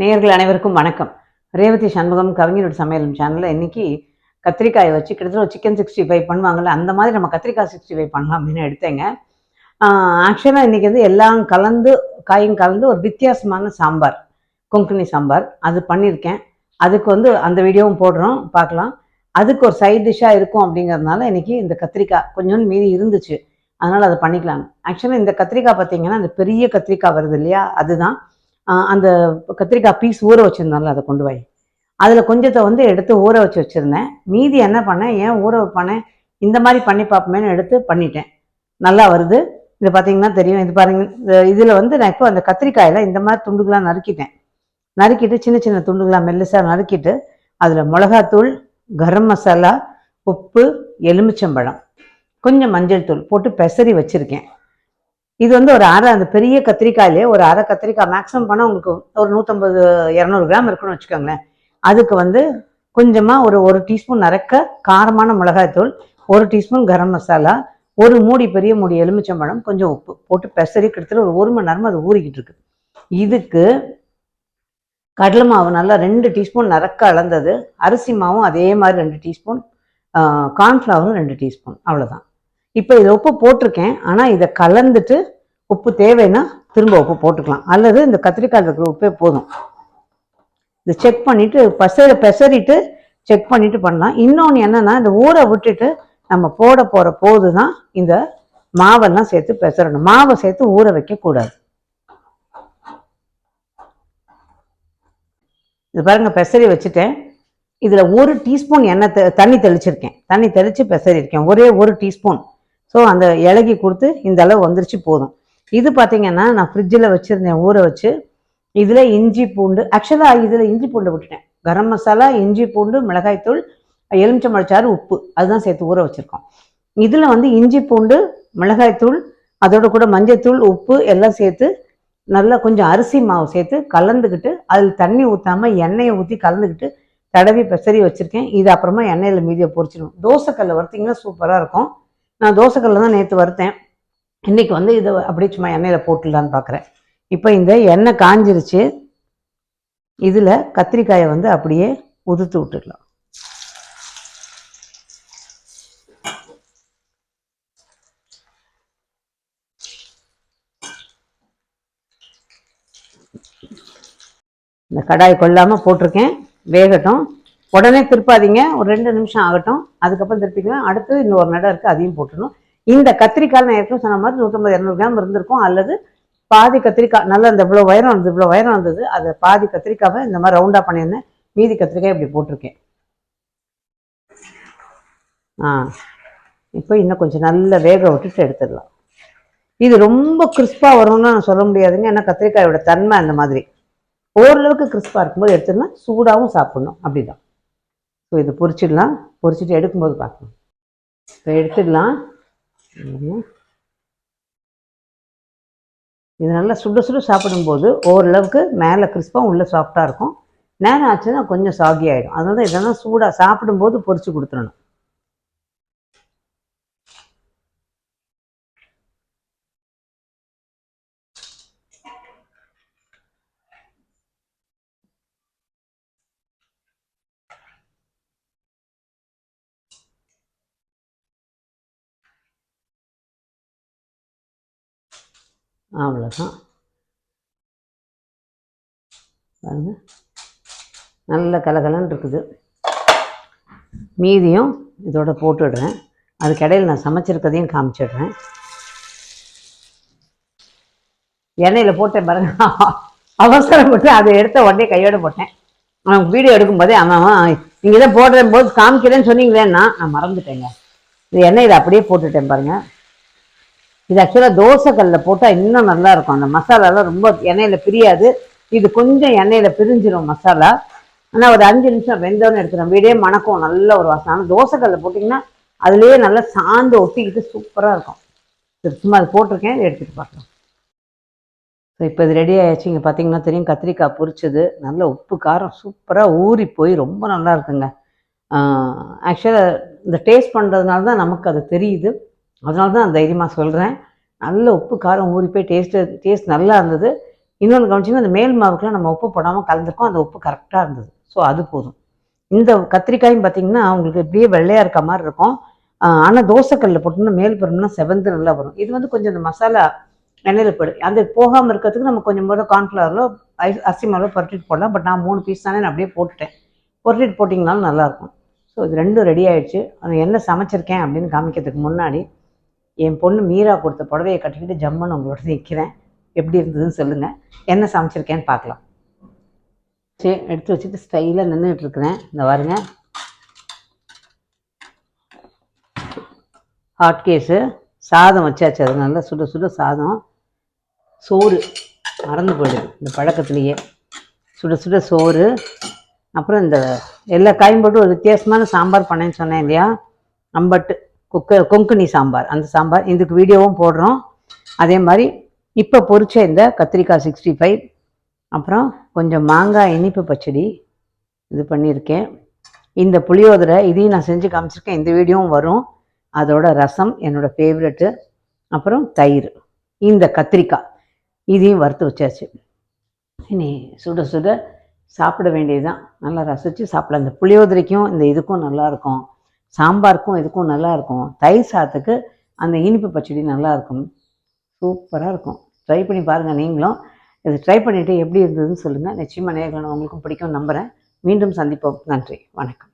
நேயர்கள் அனைவருக்கும் வணக்கம். ரேவதி சண்முகம் கவிஞரோட சமையலும் சேனலில் இன்னைக்கு கத்திரிக்காயை வச்சு கிட்டத்தட்ட ஒரு சிக்கன் சிக்ஸ்டி ஃபைவ் பண்ணுவாங்கல்ல அந்த மாதிரி நம்ம கத்திரிக்காய் சிக்ஸ்டி ஃபைவ் பண்ணலாம் அப்படின்னு எடுத்தேங்க. ஆக்சுவலாக இன்னைக்கு வந்து எல்லாம் கலந்து காயும் கலந்து ஒரு வித்தியாசமான சாம்பார் கொங்கனி சாம்பார். அது பண்ணியிருக்கேன். அதுக்கு வந்து அந்த வீடியோவும் போடுறோம் பார்க்கலாம். அதுக்கு ஒரு சைட் டிஷ்ஷாக இருக்கும் அப்படிங்கிறதுனால இன்னைக்கு இந்த கத்திரிக்காய் கொஞ்சம் மீதி இருந்துச்சு. அதனால் அதை பண்ணிக்கலாம் ஆக்சுவலாக இந்த கத்திரிக்காய் பார்த்தீங்கன்னா இந்த பெரிய கத்திரிக்காய் வருது இல்லையா அதுதான். அந்த கத்திரிக்காய் பீஸ் ஊற வச்சுருந்தால அதை கொண்டு போய். அதில் கொஞ்சத்தை வந்து எடுத்து ஊற வச்சு வச்சுருந்தேன். மீதி என்ன பண்ணேன் ஏன் ஊற வைப்பானேன் இந்த மாதிரி பண்ணி பார்ப்போமேன்னு எடுத்து பண்ணிட்டேன். நல்லா வருது. இது பார்த்தீங்கன்னா தெரியும். இது பாருங்க இதில் வந்து நான் இப்போ அந்த கத்திரிக்காயில் இந்த மாதிரி துண்டுகளாக நறுக்கிட்டேன். நறுக்கிட்டு சின்ன சின்ன துண்டுகளாக மெல்லிசாக நறுக்கிட்டு அதில் மிளகாத்தூள் கரம் மசாலா உப்பு எலுமிச்சம்பழம் கொஞ்சம் மஞ்சள் தூள் போட்டு பெசரி வச்சுருக்கேன். இது வந்து ஒரு அரை அந்த பெரிய கத்திரிக்காயிலே ஒரு அரை கத்திரிக்காய் மேக்ஸிமம் பண்ணால் உங்களுக்கு ஒரு நூற்றம்பது இரநூறு கிராம் இருக்குன்னு வச்சுக்கோங்களேன். அதுக்கு வந்து கொஞ்சமாக ஒரு ஒரு டீஸ்பூன் நறக்க காரமான மிளகாய்த்தூள் ஒரு டீஸ்பூன் கரம் மசாலா ஒரு மூடி பெரிய மூடி எலுமிச்சம்பழம் கொஞ்சம் உப்பு போட்டு பெசரி கிட்டத்தட்ட ஒரு ஒரு மணி நேரமாக அது ஊறிக்கிட்டு இருக்கு. இதுக்கு கடலை மாவு நல்லா ரெண்டு டீஸ்பூன் நறுக்க அளந்தது அரிசி மாவும் அதே மாதிரி ரெண்டு டீஸ்பூன் கார்ன்ஃப்ளவரும் ரெண்டு டீஸ்பூன் அவ்வளோதான் இப்போ இதை உப்பு போட்டிருக்கேன். ஆனால் இதை கலந்துட்டு உப்பு தேவைன்னா திரும்ப உப்பு போட்டுக்கலாம். அல்லது இந்த கத்திரிக்காய் இருக்கிற உப்பே போதும். இதை செக் பண்ணிவிட்டு பசர பெசரிட்டு செக் பண்ணிவிட்டு பண்ணலாம். இன்னொன்று என்னன்னா இந்த ஊற விட்டுட்டு நம்ம போட போகிற போது தான் இந்த மாவெல்லாம் சேர்த்து பெசரணும். மாவை சேர்த்து ஊற வைக்கக்கூடாது. இது பாருங்க பெசரி வச்சுட்டேன். இதில் ஒரு டீஸ்பூன் எண்ணெய் தெ- தண்ணி தெளிச்சிருக்கேன். தண்ணி தெளித்து பெசரிருக்கேன் ஒரே ஒரு டீஸ்பூன். ஸோ அந்த இலகி கொடுத்து இந்த அளவு வந்துருச்சு போதும். இது பார்த்தீங்கன்னா நான் ஃப்ரிட்ஜில் வச்சுருந்தேன் ஊற வச்சு. இதில் இஞ்சி பூண்டு ஆக்சுவலாக இதில் இஞ்சி பூண்டு விட்டுட்டேன். கரம் மசாலா இஞ்சி பூண்டு மிளகாய்த்தூள் எலுமிச்சம்பழச்சாறு உப்பு அதுதான் சேர்த்து ஊற வச்சுருக்கோம். இதில் வந்து இஞ்சி பூண்டு மிளகாய்த்தூள் அதோட கூட மஞ்சத்தூள் உப்பு எல்லாம் சேர்த்து நல்லா கொஞ்சம் அரிசி மாவு சேர்த்து கலந்துக்கிட்டு அதில் தண்ணி ஊற்றாமல் எண்ணெயை ஊற்றி கலந்துக்கிட்டு தடவி பெசரி வச்சுருக்கேன். இது அப்புறமா எண்ணெயில் மீதியை பொரிச்சிடும் தோசைக்கல்ல வறுத்திங்கன்னா சூப்பராக இருக்கும். நான் தோசைக்கல்ல தான் நேற்று வறுத்தேன். இன்னைக்கு வந்து இதை அப்படியே சும்மா எண்ணெயில் போட்டுடலான்னு பார்க்குறேன் இப்போ இந்த எண்ணெய் காஞ்சிருச்சு. இதில் கத்திரிக்காயை வந்து அப்படியே உதுத்து விட்டுடலாம். இந்த கடாய் கொள்ளாமல் போட்டிருக்கேன். வேகட்டும். உடனே திருப்பாதீங்க. ஒரு ரெண்டு நிமிஷம் ஆகட்டும். அதுக்கப்புறம் திருப்பிக்கலாம் அடுத்து இன்னொரு நடை இருக்குது அதையும் போட்டுடணும். இந்த கத்திரிக்காய் நான் ஏற்கனவே சொன்ன மாதிரி நூற்றம்பது இரநூறு கிராம் இருந்திருக்கும். அல்லது பாதி கத்திரிக்காய் நல்லா இந்த இவ்வளோ உயரம் இருந்தது இவ்வளோ உயரம் இருந்தது அதை பாதி கத்திரிக்காவை இந்த மாதிரி ரவுண்டாக பண்ணியிருந்தேன். மீதி கத்திரிக்காய் இப்படி போட்டிருக்கேன். ஆ. இப்போ இன்னும் கொஞ்சம் நல்ல வேக விட்டுட்டு எடுத்துடலாம். இது ரொம்ப கிறிஸ்பாக வரும்னு நான் சொல்ல முடியாதுங்க. ஏன்னா கத்திரிக்காயோட தன்மை அந்த மாதிரி. ஓரளவுக்கு கிறிஸ்பாக இருக்கும்போது எடுத்துடலாம் சூடாகவும் சாப்பிடணும். அப்படிதான். ஸோ இதை பொரிச்சிடலாம். பொரிச்சிட்டு எடுக்கும்போது பார்க்கலாம். இப்போ எடுத்துடலாம். இது நல்லா சுட சுட சாப்பிடும்போது ஓரளவுக்கு மேலே கிறிஸ்பாக உள்ளே சாஃப்டாக இருக்கும். நேரம் ஆச்சுன்னா கொஞ்சம் சாகி ஆகிடும் அதனால இதெல்லாம் சூடாக சாப்பிடும்போது பொரித்து கொடுத்துடணும். அவ்வளோதான் பாருங்க. நல்ல கலகலன்னு இருக்குது. மீதியும் இதோட போட்டுடுறேன். அதுக்கு இடையில் நான் சமைச்சிருக்கதையும் காமிச்சிடுறேன். எண்ணெயில் போட்டேன் பாருங்க. அவசரப்பட்டு அதை எடுத்த உடனே கையோடு போட்டேன். அவன் வீடியோ எடுக்கும்போதே அவன் அவன் நீங்கள் தான் போடுற போது காமிக்கிறேன்னு சொன்னீங்களேன்னா நான் மறந்துட்டேங்க. இது எண்ணெயில் அப்படியே போட்டுட்டேன் பாருங்க. இது ஆக்சுவலாக தோசைக்கல்லில் போட்டால் இன்னும் நல்லா இருக்கும். அந்த மசாலாலாம் ரொம்ப எண்ணெயில் பிரியாது. இது கொஞ்சம் எண்ணெயில் பிரிஞ்சிடும் மசாலா. ஆனால் ஒரு அஞ்சு நிமிஷம் வெந்தோன்னு எடுத்துடும் வீடே மணக்கும் நல்ல ஒரு வாசனை. ஆனால் தோசைக்கல்லில் போட்டிங்கன்னா அதுலேயே நல்லா சாந்து ஒட்டிக்கிட்டு சூப்பராக இருக்கும். சும்மா அது போட்டிருக்கேன். எடுத்துகிட்டு பார்க்கலாம். ஸோ இப்போ இது ரெடி ஆயிடுச்சு இங்கே பார்த்தீங்கன்னா தெரியும் கத்திரிக்காய் பொரிச்சது. நல்ல உப்பு காரம் சூப்பராக ஊறி போய் ரொம்ப நல்லா இருக்குங்க. ஆக்சுவலாக இந்த டேஸ்ட் பண்ணுறதுனால தான் நமக்கு அது தெரியுது. அதனால தான் தைரியமாக சொல்கிறேன் நல்ல உப்பு காரம் ஊறி போய் டேஸ்ட்டு டேஸ்ட் நல்லா இருந்தது. இன்னொன்று கவனிச்சிங்கன்னா அந்த மேல் மாவுக்குலாம் நம்ம உப்பு போடாமல் கலந்துருக்கோம். அந்த உப்பு கரெக்டாக இருந்தது. ஸோ அது போதும். இந்த கத்திரிக்காயும் பார்த்திங்கன்னா அவங்களுக்கு இப்படியே வெள்ளையாக இருக்க மாதிரி இருக்கும். ஆனால் தோசைக்கல்லில் போட்டோம்னா மேல் புறம்னா செவந்து நல்லா வரும். இது வந்து கொஞ்சம் இந்த மசாலா எண்ணெயில் போடு. அந்த போகாமல் இருக்கிறதுக்கு நம்ம கொஞ்சம் போது கார்ன்ஃப்ளவரில் அரிசி மாவில் புரட்டிட்டு போடலாம். பட் நான் மூணு பீஸ் தானே நான் அப்படியே போட்டுட்டேன். புரட்டிட்டு போட்டிங்கனாலும் நல்லாயிருக்கும் ஸோ இது ரெண்டும் ரெடி ஆகிடுச்சு அது என்ன சமைச்சிருக்கேன் அப்படின்னு காமிக்கிறதுக்கு முன்னாடி என் பொண்ணு மீரா கொடுத்த புடவையை கட்டிக்கிட்டு ஜம்மன் உங்களோட நிற்கிறேன் எப்படி இருந்ததுன்னு சொல்லுங்கள் என்ன சமைச்சிருக்கேன்னு பார்க்கலாம். சரி எடுத்து வச்சுட்டு ஸ்டைலாக நின்றுட்டு இருக்கிறேன். இந்த பாருங்க. ஹாட் கேஸு சாதம் வச்சாச்சு. அது நல்லா சுட சுட சாதம். சோறு. மறந்து போயிடுது. இந்த பழக்கத்துலேயே. சுட சுட சோறு. அப்புறம் இந்த எல்லா காயும் போட்டு ஒரு வித்தியாசமான சாம்பார் பண்ணேன்னு சொன்னேன் இல்லையா? அம்பட்டு. குக்க கொங்குனி சாம்பார். அந்த சாம்பார் இதுக்கு வீடியோவும் போடுறோம். அதே மாதிரி இப்போ பொறிச்ச இந்த கத்திரிக்காய் சிக்ஸ்டி ஃபைவ் அப்புறம் கொஞ்சம் மாங்காய் இனிப்பு பச்சடி இது பண்ணியிருக்கேன். இந்த புளியோதரை இதையும் நான் செஞ்சு காமிச்சிருக்கேன். இந்த வீடியோவும் வரும். அதோட ரசம் என்னோடய ஃபேவரெட்டு அப்புறம் தயிர். இந்த கத்திரிக்காய் இதையும் வறுத்து வச்சாச்சு. இனி சுட சுட சாப்பிட வேண்டியதுதான். நல்லா ரசித்து சாப்பிடலாம். இந்த புளியோதரைக்கும் இந்த இதுக்கும் நல்லாயிருக்கும் சாம்பாருக்கும் இதுக்கும் நல்லாயிருக்கும். தயிர் சாதத்துக்கு அந்த இனிப்பு பச்சடி நல்லாயிருக்கும். சூப்பராக இருக்கும். ட்ரை பண்ணி பாருங்கள் நீங்களும். இது ட்ரை பண்ணிவிட்டு எப்படி இருந்ததுன்னு சொல்லுங்கள் நிச்சயமாக நேர்களை உங்களுக்கும் பிடிக்கும் நம்புகிறேன் மீண்டும் சந்திப்போம். நன்றி. வணக்கம்.